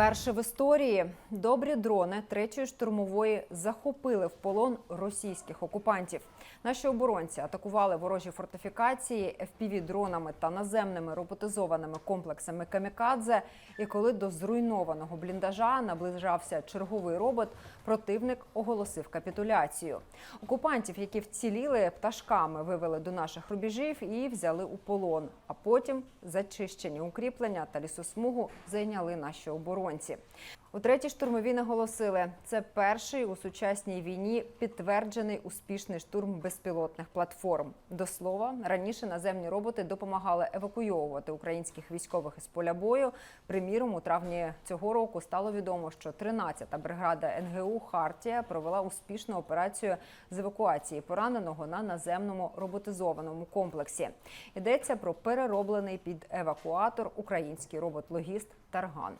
Вперше в історії добрі дрони третьої штурмової захопили в полон російських окупантів. Наші оборонці атакували ворожі фортифікації FPV-дронами та наземними роботизованими комплексами камікадзе. І коли до зруйнованого бліндажа наближався черговий робот, противник оголосив капітуляцію. Окупантів, які вціліли пташками, вивели до наших рубежів і взяли у полон. А потім зачищені укріплення та лісосмугу зайняли наші оборонці. У третій штурмовій наголосили, це перший у сучасній війні підтверджений успішний штурм безпілотних платформ. До слова, раніше наземні роботи допомагали евакуйовувати українських військових із поля бою. Приміром, у травні цього року стало відомо, що 13-та бригада НГУ Хартія провела успішну операцію з евакуації пораненого на наземному роботизованому комплексі. Йдеться про перероблений під евакуатор український робот-логіст Тарган.